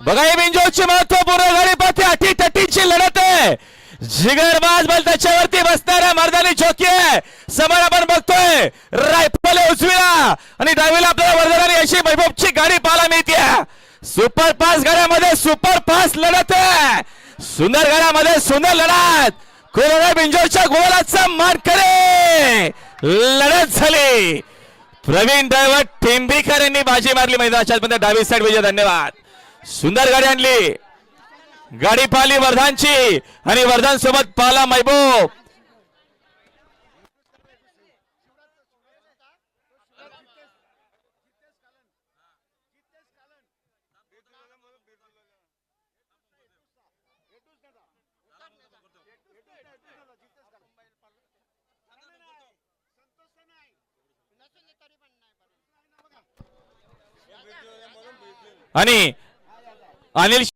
बघा ही बिंजोची महत्त्वपूर्ण गाडी पाहते अटी तटीची लढत आहे. जिगरबाज बल त्याच्यावरती बसणाऱ्या मर्दानी चौकी आहे. समोर आपण बघतोय रायफल उजवीला आणि डावीला आपल्याला वर्धनाने अशी वैभवची गाडी पाहायला मिळते. सुपर फास्ट गाड्यामध्ये सुपर फास्ट लढत आहे. सुंदर गाड्यामध्ये सुंदर लढत. कोरोना बिंजोरच्या गोलाचा मान करे लढत झाली. प्रवीण ड्रायव्हर टेंबीकर यांनी बाजी मारली मैदानाच्या डावी साईड विजय धन्यवाद. सुंदर गाडी आणली. गाडी पाहिली वर्धांची आणि वर्धान सोबत पाला महबूब. आणि Anneli